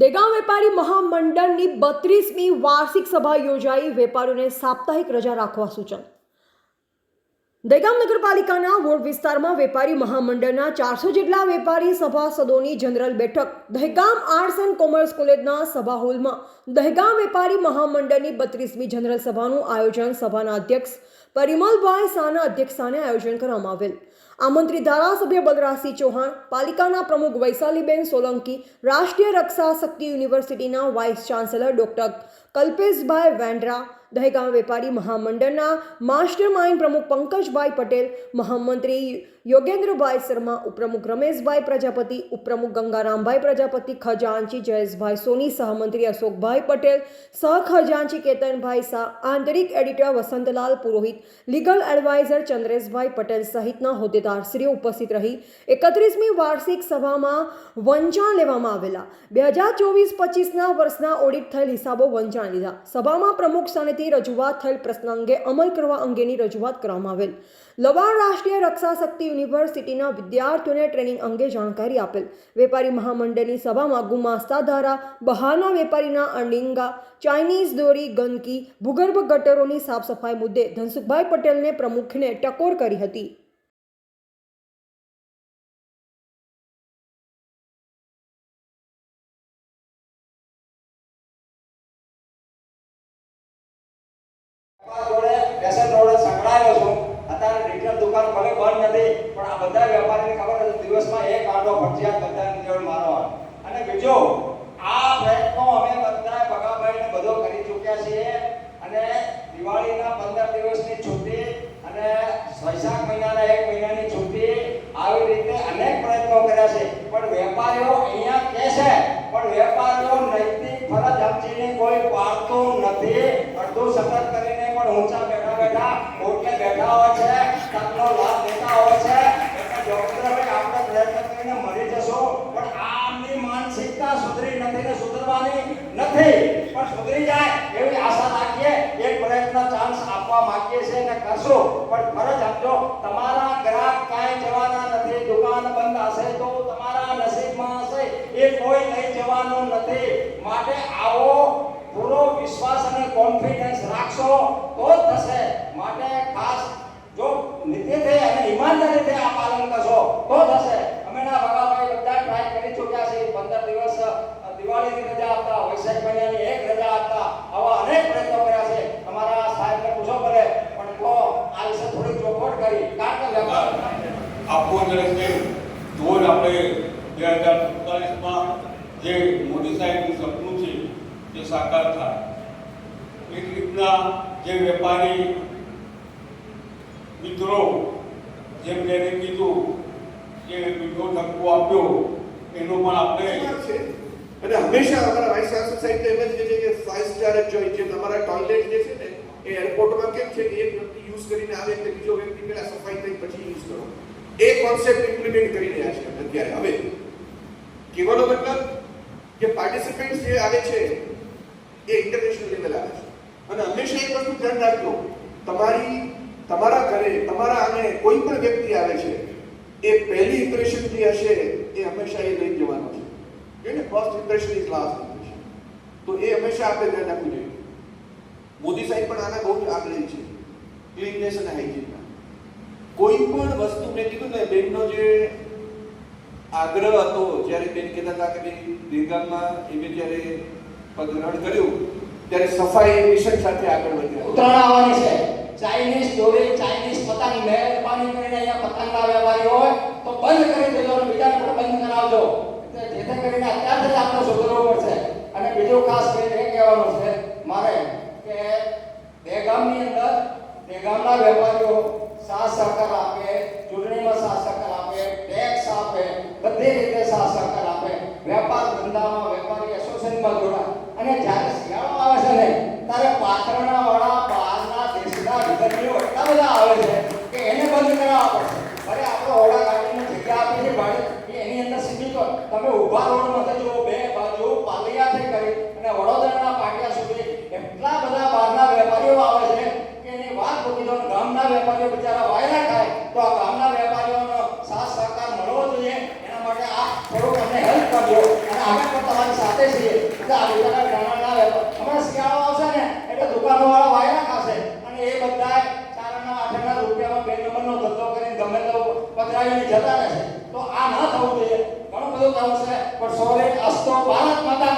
દેગામ વેપારી મહામંડળની બત્રીસમી વાર્ષિક સભા યોજાઈ. વેપારીઓને સાપ્તાહિક રજા રાખવા સૂચન. દહેગામ નગરપાલિકાના વોર્ડ વિસ્તારમાં વેપારી મહામંડળના ચારસો જેટલા વેપારી સભાસદોની જનરલ બેઠક. દહેગામ આર્ટ્સ એન્ડ કોમર્સ કોલેજના સભા હોલમાં દહેગામ વેપારી મહામંડળની બત્રીસમી જનરલ સભાનું આયોજન. સભાના અધ્યક્ષ પરિમલભાઈ શાહના અધ્યક્ષસ્થાને આયોજન કરવામાં આવેલ. આમંત્રિત ધારાસભ્ય બલરાજસિંહ ચૌહાણ, પાલિકાના પ્રમુખ વૈશાલીબેન સોલંકી, રાષ્ટ્રીય રક્ષા શક્તિ યુનિવર્સિટીના vice chancellor doctor Kalpeshbhai Vendra Dehgam વેપારી મહામંડળના માસ્ટર માઇન્ડ પ્રમુખ પંકજભાઈ પટેલ, મહામંત્રી યોગેન્દ્રભાઈ શર્મા, ઉપપ્રમુખ રમેશભાઈ પ્રજાપતિ, ઉપપ્રમુખ ગંગારામભાઈ પ્રજાપતિ, ખજાનચી જયેશભાઈ સોની, સહમંત્રી અશોકભાઈ પટેલ, સહ ખજાનચી કેતનભાઈ શાહ, આંતરિક editor Vasantlal Purohit, legal adviser Chandreshbhai Patel સહિતના હોદ્દેદારશ્રીઓ ઉપસ્થિત રહી. એકત્રીસમી વાર્ષિક સભામાં વંચાણ લેવામાં આવેલા. બે હજાર ચોવીસ પચીસના વર્ષના ઓડિટ થયેલ હિસાબો વંચાણ લીધા. સભામાં પ્રમુખ સ્થાનેથી રજૂઆત થયેલ પ્રશ્ન અંગે અમલ કરવા અંગેની રજૂઆત કરવામાં આવેલ. લવાણ રાષ્ટ્રીય રક્ષા શક્તિ યુનિવર્સિટીના વિદ્યાર્થીઓને ટ્રેનિંગ અંગે જાણકારી આપેલ. વેપારી મહામંડળની સભામાં ગુમાસ્તા ધારા બહારના વેપારીના અંડિંગા ચાઇનીઝ દોરી, ગંદકી, ભૂગર્ભ ગટરોની સાફ સફાઈ મુદ્દે ધનસુખભાઈ પટેલને પ્રમુખને ટકોર કરી હતી. પેશન રોડે સંકળાયેલો દુકાન ભલે બંધ નથી, પણ આ બધા વેપારીને ખબર છે દિવસમાં એક આંટો ફરજિયાત બધાની જોડે મારવાનો અને બીજો, આ પ્રયત્નો અમે બધા બગાભાઈને બધો કરી ચૂક્યા છીએ. અને દિવાળીના પંદર દિવસની છુટ્ટી અને વૈશાખ મહિનાના એક મહિનાની છુટ્ટી આવી રીતે અનેક પ્રયત્નો કર્યા છે પણ વેપારીઓ અહીંયા કહે છે પણ વેપારીઓ નૈતિક ફરજ સમજીને કોઈ પાડતું નથી અડધું સતત કરીને પણ ઊંચા બેઠા બેઠા ઓટલે બેઠા હોય છે તકનો લાભ લેતા હોય છે એટલે જોગેન્દ્રભાઈ આપણે પ્રયત્ન કરીને મરી જશું પણ આમની સુધરી નથી ને સુધરવાની નથી. પણ સુધરી જાય એવી આશા રાખીએ, એક પ્રયત્ન ચાન્સ આપવા માંગીએ છીએ અને કરશો. પણ ફરજ આપજો, તમારા ગ્રાહક કાંઈ જવાના નથી, દુકાન બંધ હશે તો તમારા નસીબમાં હશે. એ કોઈ લઈ જવાનું નથી. માટે આવો પૂરો વિશ્વાસ અને કોન્ફિડન્સ રાખશો તો જ થશે. માટે ખાસ જો નીતિથી અને ઈમાનદારીથી આ પાલન કરશો તો થશે અમે ના ભગાભાઈ બધા ટ્રાય કરી ચૂક્યા છે પંદર દિવસ અ, દિવાળીની રજા આપતા વૈશાખ મહિનાની એક રજા આપતા આવા અનેક પ્રયત્નો કર્યા છે અમારા સાહેબને પૂછો પડે પણ કહો આ વિશે થોડી ચોખવટ કરી કારણ કે વેપાર આપવો જોઈએ છે તો જ આપણે બે હજાર સુડતાલીસમાં જે મોદી સાહેબનું સપનું છે તે સાકાર થાય એક રીતના જે વેપારી મિત્રો જેમ તેને કીધું કે મીઠો ધક્કો આપ્યો એનો પણ આપણે છે અને હંમેશા અમારા વાઇસ ચાન્સલર સાહેબ તો એમ જ કહે છે કે ફાઇવ સ્ટાર જ જોઈએ જે તમારા ટોયલેટ જે છે ને, એ એરપોર્ટમાં કેમ છે કે એક વ્યક્તિ યુઝ કરીને આવે એટલે બીજો વ્યક્તિ પહેલા સફાઈ થઈ પછી યુઝ કરો. એ કોન્સેપ્ટ ઇમ્પ્લિમેન્ટ કરી રહ્યા છે અત્યારે. હવે, કહેવાનો મતલબ કે પાર્ટિસિપન્ટ્સ જે આવે છે, એ ઇન્ટરનેશનલ લેવલ આવે છે. અને હંમેશા એક વસ્તુ ધ્યાન રાખજો, તમારી, તમારા ઘરે, તમારા આંગણે કોઈ પણ વ્યક્તિ આવે છે, એ પહેલી ઇમ્પ્રેશન જે હશે, એ હંમેશા એ લઈ જવાનો છે. કે ને first impression is last impression તો એ હંમેશા આપણે ધ્યાન રાખવું જોઈએ. મોદી સાહેબ પણ આના બહુ જ આગળ છે. ક્લીનનેસ અને હાઇજીનના કોઈ પણ વસ્તુ મેં કીધું ને, બેનનો જે આગ્રહ હતો, જ્યારે બેન કહેતા હતા કે ભાઈ દીર્ઘામાં એમે જ્યારે પગરણ કર્યું, ત્યારે સફાઈ મિશન સાથે આગળ વધ્યા. ઉત્તરાયણ આવવાની છે. ચાઇનીઝ જોડે ચાઇનીઝ પતંગ મહેરબાની કરીને અહીંયા પતંગના વેપારી હોય, તો બંધ કરી દેજો અને બીજા પણ બંધ કરાવજો. જેથી કરીને અત્યારથી આપણે સુધરવું પડશે અને બીજું ખાસ કરીને એ કહેવાનું છે મારે કે દહેગામની અંદર દહેગામના વેપારીઓ સાથ સહકાર આપે, ચૂંટણીમાં સાથ સહકાર આપે ટેક્સ આપે, બધી રીતે સાથ સહકાર આપે. વેપાર ધંધામાં વેપારી એસોસિએશનમાં જોડાય. અને જ્યારે શિયાળો આવે છે ને, ત્યારે પાથરણા વાળા બહારના દેશના વિદ્યાર્થીઓ એટલા બધા આવે છે શિયાળો આવશે ને એટલે દુકાનોવાળા વાયરા ખાશે અને એ બધા ચારના આઠના રૂપિયામાં બે નંબરનો ધંધો કરીને ગમે તો પધરાવીને જતા રહેશે તો આ ના થવું જોઈએ. ઘણું બધું થવું છે, પણ સોરે, અસ્તો, ભારત માતા